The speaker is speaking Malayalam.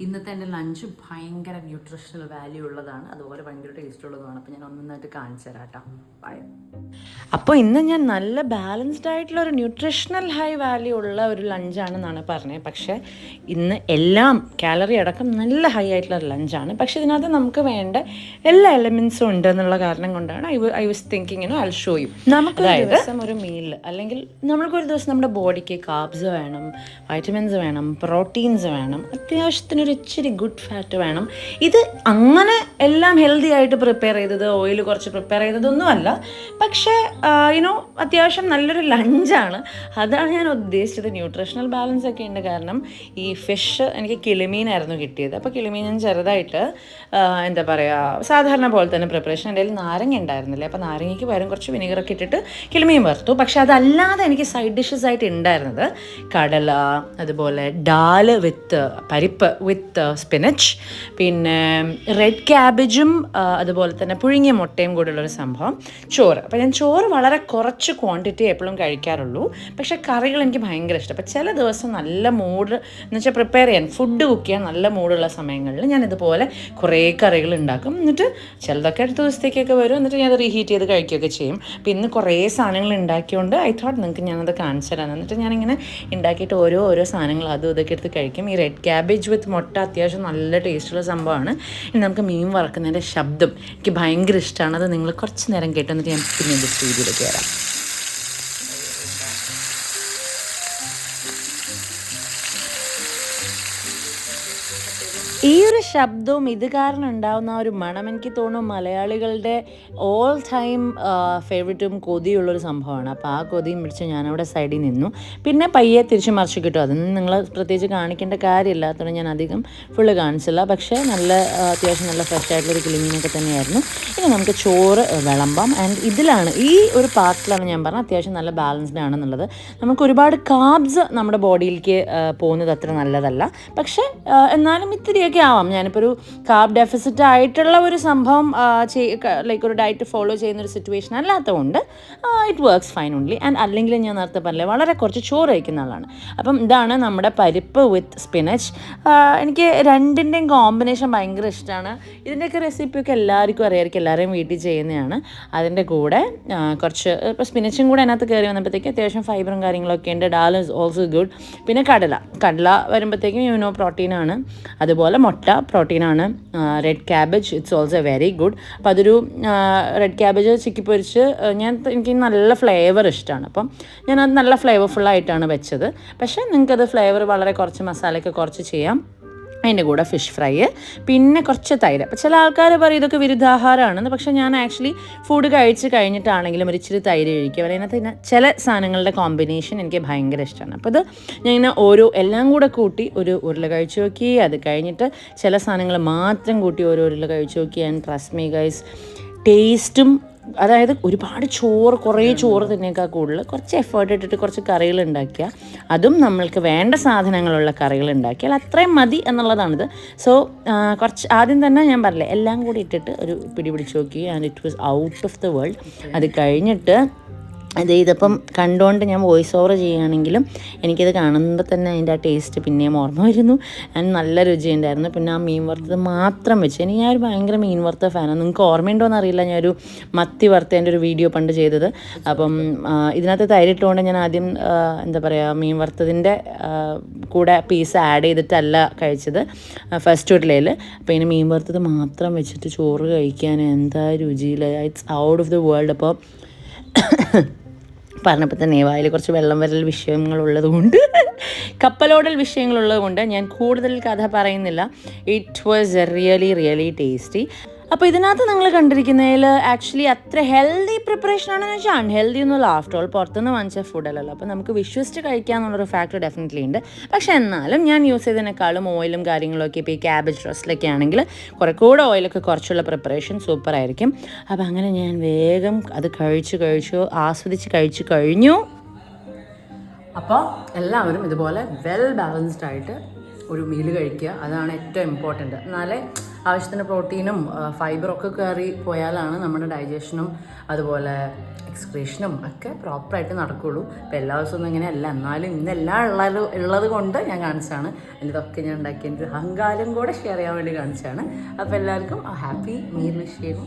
ഇന്നത്തെ എന്റെ ലഞ്ച് ഭയങ്കര ന്യൂട്രീഷണൽ വാല്യൂ ഉള്ളതാണ്. അതുപോലെ ഭയങ്കര ടേസ്റ്റ് ഉള്ളതുമാണ്. അപ്പോൾ ഞാൻ ഒന്നായിട്ട് കാണിച്ചു തരാം കേട്ടോ. ബൈ അപ്പോൾ ഇന്ന് ഞാൻ നല്ല ബാലൻസ്ഡ് ആയിട്ടുള്ള ഒരു ന്യൂട്രീഷണൽ ഹൈ വാല്യൂ ഉള്ള ഒരു ലഞ്ചാണെന്നാണ് പറഞ്ഞത്. പക്ഷേ ഇന്ന് എല്ലാം കാലറി അടക്കം നല്ല ഹൈ ആയിട്ടുള്ള ഒരു ലഞ്ചാണ് പക്ഷേ ഇതിനകത്ത് നമുക്ക് വേണ്ട എല്ലാ എലമെൻസും ഉണ്ട് എന്നുള്ള കാരണം കൊണ്ടാണ് I I was thinking I show you നമുക്ക് ദിവസം ഒരു മീൽ അല്ലെങ്കിൽ നമ്മൾക്കൊരു ദിവസം നമ്മുടെ ബോഡിക്ക് കാബ്സ് വേണം വൈറ്റമിൻസ് വേണം പ്രോട്ടീൻസ് വേണം അത്യാവശ്യത്തിന് ഒരു ഇച്ചിരി ഗുഡ് ഫാറ്റ് വേണം. ഇത് അങ്ങനെ എല്ലാം ഹെൽത്തി ആയിട്ട് പ്രിപ്പയർ ചെയ്തത് ഓയിൽ കുറച്ച് പ്രിപ്പയർ ചെയ്തതൊന്നുമല്ല. പക്ഷേ യുനോ അത്യാവശ്യം നല്ലൊരു ലഞ്ചാണ് അതാണ് ഞാൻ ഉദ്ദേശിച്ചത്. ന്യൂട്രീഷണൽ ബാലൻസ് ഒക്കെ ഉണ്ട് കാരണം ഈ ഫിഷ് എനിക്ക് കിളിമീനായിരുന്നു കിട്ടിയത്. അപ്പോൾ കിളിമീൻ ഞാൻ ചെറുതായിട്ട് എന്താ പറയുക സാധാരണ പോലെ തന്നെ പ്രിപ്പറേഷൻ എന്റെ കയ്യിൽ നാരങ്ങ ഉണ്ടായിരുന്നില്ലേ? അപ്പോൾ നാരങ്ങയ്ക്ക് പകരം കുറച്ച് വിനീഗറൊക്കെ ഇട്ടിട്ട് കിളിമീൻ വറുത്തു. പക്ഷേ അതല്ലാതെ എനിക്ക് സൈഡ് ഡിഷസ് ആയിട്ട് ഉണ്ടായിരുന്നത് കടല അതുപോലെ ഡാൽ വിത്ത് പരിപ്പ് വിത്ത് സ്പിനച്ച് പിന്നെ റെഡ് ക്യാബേജും അതുപോലെ തന്നെ പുഴുങ്ങിയ മുട്ടയും കൂടെയുള്ളൊരു സംഭവം. ചോറ്. അപ്പോൾ ഞാൻ ചോറ് വളരെ കുറച്ച് ക്വാണ്ടിറ്റി എപ്പോഴും കഴിക്കാറുള്ളൂ. പക്ഷേ കറികൾ എനിക്ക് ഭയങ്കര ഇഷ്ടം. അപ്പോൾ ചില ദിവസം നല്ല മൂഡ് എന്ന് വെച്ചാൽ പ്രിപ്പയർ ചെയ്യാൻ ഫുഡ് കുക്ക് ചെയ്യാൻ നല്ല മൂഡുള്ള സമയങ്ങളിൽ ഞാൻ ഇതുപോലെ കുറേ കറികൾ ഉണ്ടാക്കും. എന്നിട്ട് ചിലതൊക്കെ അടുത്ത ദിവസത്തേക്കൊക്കെ വരും. എന്നിട്ട് ഞാൻ അത് റീഹീറ്റ് ചെയ്ത് കഴിക്കുകയൊക്കെ ചെയ്യും. അപ്പം ഇന്ന് കുറേ സാധനങ്ങൾ ഉണ്ടാക്കിയോണ്ട് ഐ തോട്ട് നിങ്ങൾക്ക് ഞാനത് കാണിച്ചു തരാം. എന്നിട്ട് ഞാനിങ്ങനെ ഉണ്ടാക്കിയിട്ട് ഓരോ ഓരോ സാധനങ്ങൾ അതും ഇതൊക്കെ എടുത്ത് കഴിക്കും. ഈ റെഡ് ക്യാബേജ് വിത്ത് മുട്ട അത്യാവശ്യം നല്ല ടേസ്റ്റുള്ള സംഭവമാണ്. ഇനി നമുക്ക് മീൻ വറക്കുന്നതിന്റെ ശബ്ദം എനിക്ക് ഭയങ്കര ഇഷ്ടമാണ് അത് നിങ്ങൾ കുറച്ച് നേരം കേട്ടു എന്നിട്ട് ഞാൻ പിന്നെ എന്റെ സ്റ്റൂഡിയോയിലേക്ക് വരാം. ഈ ഒരു ശബ്ദവും ഇത് കാരണം ഉണ്ടാവുന്ന ആ ഒരു മണം എനിക്ക് തോന്നുന്നു മലയാളികളുടെ ഓൾ ടൈം ഫേവററ്റും കൊതിയുള്ളൊരു സംഭവമാണ്. അപ്പോൾ ആ കൊതിയും പിടിച്ച് ഞാനവിടെ സൈഡിൽ നിന്നു. പിന്നെ പയ്യെ തിരിച്ച് മറിച്ച് കിട്ടും. അതൊന്നും നിങ്ങൾ പ്രത്യേകിച്ച് കാണിക്കേണ്ട കാര്യമില്ലാത്തതുകൊണ്ട് ഞാൻ അധികം ഫുള്ള് കാണിച്ചില്ല. പക്ഷേ നല്ല അത്യാവശ്യം നല്ല ഫ്രഷ് ആയിട്ടുള്ളൊരു ക്ലീനിങ്ങൊക്കെ തന്നെയായിരുന്നു. ഇനി നമുക്ക് ചോറ് വിളമ്പാം. ആൻഡ് ഇതിലാണ് ഈ ഒരു പാർട്ടിലാണ് ഞാൻ പറഞ്ഞത് അത്യാവശ്യം നല്ല ബാലൻസ്ഡ് ആണെന്നുള്ളത്. നമുക്ക് ഒരുപാട് കാബ്സ് നമ്മുടെ ബോഡിയിലേക്ക് പോകുന്നത് അത്ര നല്ലതല്ല. പക്ഷേ എന്നാലും ഇത്തിരിയൊക്കെ ആവാം. ഞാനിപ്പോൾ ഒരു കാർബ് ഡെഫിസിറ്റ് ആയിട്ടുള്ള ഒരു സംഭവം ലൈക്ക് ഒരു ഡയറ്റ് ഫോളോ ചെയ്യുന്ന ഒരു സിറ്റുവേഷൻ അല്ലാത്തതുകൊണ്ട് it works fine only and അല്ലെങ്കിൽ ഞാൻ നേരത്തെ പറഞ്ഞില്ലേ വളരെ കുറച്ച് ചോറ് കഴിക്കുന്ന ആളാണ്. അപ്പം ഇതാണ് നമ്മുടെ പരിപ്പ് വിത്ത് സ്പിനച്ച് എനിക്ക് രണ്ടിന്റെയും കോമ്പിനേഷൻ ഭയങ്കര ഇഷ്ടമാണ് ഇതിന്റെയൊക്കെ റെസിപ്പിയൊക്കെ എല്ലാവർക്കും അറിയാമായിരിക്കും എല്ലാവരെയും വീട്ടിൽ ചെയ്യുന്നതാണ്. അതിന്റെ കൂടെ കുറച്ച് ഇപ്പോൾ സ്പിനച്ചും കൂടെ അതിനകത്ത് കയറി വന്നപ്പോഴത്തേക്ക് അത്യാവശ്യം ഫൈബറും കാര്യങ്ങളൊക്കെ ഉണ്ട്. ഡാൽ ഇസ് ഓൾസോ ഗുഡ് പിന്നെ കടല. കടല വരുമ്പോഴത്തേക്കും യൂനോ പ്രോട്ടീനാണ് അതുപോലെ മുട്ട പ്രോട്ടീനാണ്. Red cabbage it's also very good അപ്പോൾ അതൊരു റെഡ് ക്യാബേജ് ചിക്കി പൊരിച്ച് ഞാൻ എനിക്ക് നല്ല ഫ്ലേവർ ഇഷ്ടമാണ് അപ്പം ഞാനത് നല്ല ഫ്ലേവർഫുള്ളായിട്ടാണ് വെച്ചത്. പക്ഷേ നിങ്ങൾക്കത് ഫ്ലേവർ വളരെ കുറച്ച് മസാലയൊക്കെ കുറച്ച് ചെയ്യാം. അതിന്റെ കൂടെ ഫിഷ് ഫ്രൈ പിന്നെ കുറച്ച് തൈര്. അപ്പോൾ ചില ആൾക്കാർ പറയും ഇതൊക്കെ വിരുദ്ധാഹാരമാണെന്ന്. പക്ഷേ ഞാൻ ആക്ച്വലി ഫുഡ് കഴിച്ച് കഴിഞ്ഞിട്ടാണെങ്കിലും ഒരു ഇച്ചിരി തൈര് കഴിക്കും. അതിനകത്ത് പിന്നെ ചില സാധനങ്ങളുടെ കോമ്പിനേഷൻ എനിക്ക് ഭയങ്കര ഇഷ്ടമാണ്. അപ്പോൾ ഇത് ഞാൻ ഇങ്ങനെ ഓരോ എല്ലാം കൂടെ കൂട്ടി ഒരു ഉരുള കഴിച്ച് നോക്കി. അത് കഴിഞ്ഞിട്ട് ചില സാധനങ്ങൾ മാത്രം കൂട്ടി ഓരോ ഉരുള കഴിച്ച് നോക്കി. ആൻഡ് ട്രസ്റ്റ് മീ ഗൈസ് ടേസ്റ്റും അതായത് ഒരുപാട് ചോറ് കുറേ ചോറ് തന്നെയൊക്കെ കൂടുതൽ കുറച്ച് എഫേർട്ട് ഇട്ടിട്ട് കുറച്ച് കറികൾ ഉണ്ടാക്കുക അതും നമ്മൾക്ക് വേണ്ട സാധനങ്ങളുള്ള കറികൾ ഉണ്ടാക്കിയാൽ അത്രയും മതി എന്നുള്ളതാണിത്. സോ കുറച്ച് ആദ്യം തന്നെ ഞാൻ പറഞ്ഞില്ലേ എല്ലാം കൂടി ഇട്ടിട്ട് ഒരു പിടി പിടിച്ച് നോക്കി and it was out of the world അത് കഴിഞ്ഞിട്ട് അത് ഇതിപ്പം കണ്ടുകൊണ്ട് ഞാൻ വോയിസ് ഓവർ ചെയ്യുകയാണെങ്കിലും എനിക്കത് കാണുമ്പോൾ തന്നെ അതിന്റെ ആ ടേസ്റ്റ് പിന്നെയും ഓർമ്മ വരുന്നു. ആൻഡ് നല്ല രുചിയുണ്ടായിരുന്നു പിന്നെ ആ മീൻ വറുത്തത് മാത്രം വെച്ച്. എനിക്ക് ഞാൻ ഒരു ഭയങ്കര മീൻ വറുത്ത ഫാനാണ് നിങ്ങൾക്ക് ഓർമ്മയുണ്ടോയെന്ന് അറിയില്ല. ഞാനൊരു മത്തി വറുത്തതിന്റെ ഒരു വീഡിയോ പണ്ട് ചെയ്തത്. അപ്പം ഇതിനകത്ത് തൈരിട്ടുകൊണ്ട് ഞാൻ ആദ്യം എന്താ പറയുക മീൻ വറുത്തതിന്റെ കൂടെ പീസ് ആഡ് ചെയ്തിട്ടല്ല കഴിച്ചത്. ഫസ്റ്റ് വീട്ടിലേൽ അപ്പോൾ ഇനി മീൻ വറുത്തത് മാത്രം വെച്ചിട്ട് ചോറ് കഴിക്കാൻ എന്താ രുചിയിൽ it's out of the world അപ്പോൾ പറഞ്ഞപ്പോൾ തന്നെ വായിൽ കുറച്ച് വെള്ളം വരൽ വിഷയങ്ങളുള്ളത് കൊണ്ട് കപ്പലോടൽ വിഷയങ്ങളുള്ളത് കൊണ്ട് ഞാൻ കൂടുതൽ കഥ പറയുന്നില്ല. It was a really really tasty അപ്പോൾ ഇതിനകത്ത് നിങ്ങൾ കണ്ടിരിക്കുന്നതിൽ ആക്ച്വലി അത്ര ഹെൽത്തി പ്രിപ്പറേഷൻ ആണെന്ന് വെച്ചാൽ അൺഹെൽത്തി എന്നുള്ള ആഫ്റ്റർ ഓൾ പുറത്തുനിന്ന് വാങ്ങിച്ച ഫുഡല്ലല്ലോ അപ്പോൾ നമുക്ക് വിശ്വസിച്ച് കഴിക്കാമെന്നുള്ളൊരു ഫാക്ടർ ഡെഫിനറ്റ്ലി ഉണ്ട്. പക്ഷേ എന്നാലും ഞാൻ യൂസ് ചെയ്തതിനേക്കാളും ഓയിലും കാര്യങ്ങളൊക്കെ ഇപ്പോൾ ഈ ക്യാബേജ് റോസ്റ്റിലൊക്കെ ആണെങ്കിൽ കുറേ കൂടെ ഓയിലൊക്കെ കുറച്ചുള്ള പ്രിപ്പറേഷൻ സൂപ്പർ ആയിരിക്കും. അപ്പോൾ അങ്ങനെ ഞാൻ വേഗം അത് കഴിച്ചു കഴിച്ചു ആസ്വദിച്ച് കഴിച്ചു കഴിഞ്ഞു. അപ്പോൾ എല്ലാവരും ഇതുപോലെ വെൽ ബാലൻസ്ഡ് ആയിട്ട് ഒരു മീൽ കഴിക്കുക. അതാണ് ഏറ്റവും ഇമ്പോർട്ടന്റ് എന്നാലേ ആവശ്യത്തിന് പ്രോട്ടീനും ഫൈബറൊക്കെ കയറി പോയാലാണ് നമ്മുടെ ഡൈജഷനും അതുപോലെ എക്സ്ക്രീഷനും ഒക്കെ പ്രോപ്പറായിട്ട് നടക്കുകയുള്ളൂ ഇപ്പോൾ എല്ലാ ദിവസവും ഒന്നും ഇങ്ങനെയല്ല എന്നാലും ഇന്നെല്ലാം ഉള്ളത് ഉള്ളത് കൊണ്ട് ഞാൻ കാണിച്ചാണ് ഇതൊക്കെ ഞാൻ ഉണ്ടാക്കിയ എന്റെ അഹങ്കാരം കൂടെ ഷെയർ ചെയ്യാൻ വേണ്ടി കാണിച്ചാണ് അപ്പോൾ എല്ലാവർക്കും ഹാപ്പി മീൽ വിഷയം